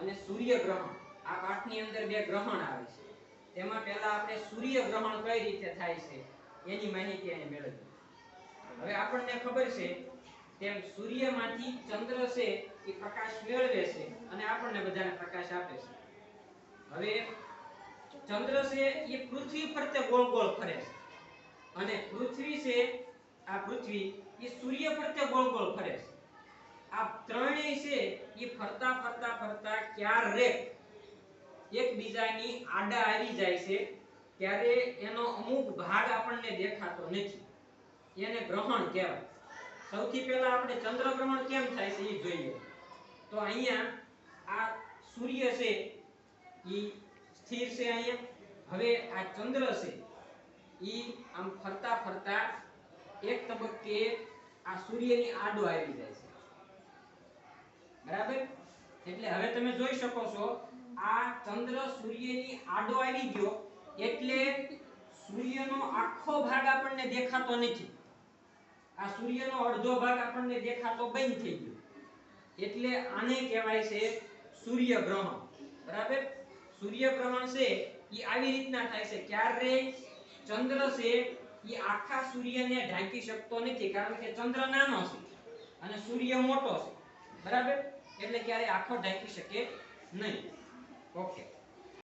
અને સૂર્યગ્રહણ આ પાઠની અંદર બે ગ્રહણ આવે છે. તેમાં પહેલા આપણે સૂર્ય ગ્રહણ કઈ રીતે થાય છે, એની માહિતી અહીં મેળવીએ. હવે આપણને ખબર છે તેમ સૂર્યમાંથી ચંદ્ર છે એ પ્રકાશ મેળવે છે અને આપણને બધાને પ્રકાશ આપે છે. હવે ચંદ્ર છે એ પૃથ્વી ફરતે ગોળ ગોળ ફરે છે. અને પૃથ્વી છે, આ પૃથ્વી એ સૂર્ય ફરતે ગોળ ગોળ ફરે છે. આ ત્રણેય છે એ ફરતા ફરતા ફરતા ક્યારેક એકબીજાની આડા આવી જાય છે, ત્યારે એનો અમુક ભાગ આપણને દેખાતો નથી. એને ગ્રહણ કહેવાય. સૌથી પહેલા આપણે ચંદ્ર ગ્રહણ કેમ થાય છે એ જોઈએ. તો અહીંયા આ સૂર્ય છે એ સ્થિર છે અહીંયા. હવે આ ચંદ્ર છે એ આમ ફરતા ફરતા એક તબક્કે આ સૂર્યની આડો આવી જાય છે. એટલે હવે તમે જોઈ શકો છો, આ ચંદ્ર સૂર્યની આડો આવી ગયો એટલે સૂર્યનો આખો ભાગ આપણને દેખાતો નથી. આ સૂર્યનો અડધો ભાગ આપણને દેખાતો બંધ થઈ ગયો. એટલે આને કહેવાય છે સૂર્યગ્રહણ. બરાબર? સૂર્યગ્રહણ છે એ આવી રીતના થાય છે. ક્યારે? ચંદ્ર છે એ આખા સૂર્યને ઢાંકી શકતો નથી, કારણ કે ચંદ્ર નાનો છે અને સૂર્ય મોટો છે. બરાબર? એટલે ક્યારે આખો ઢાંકી શકે નહીં. ઓકે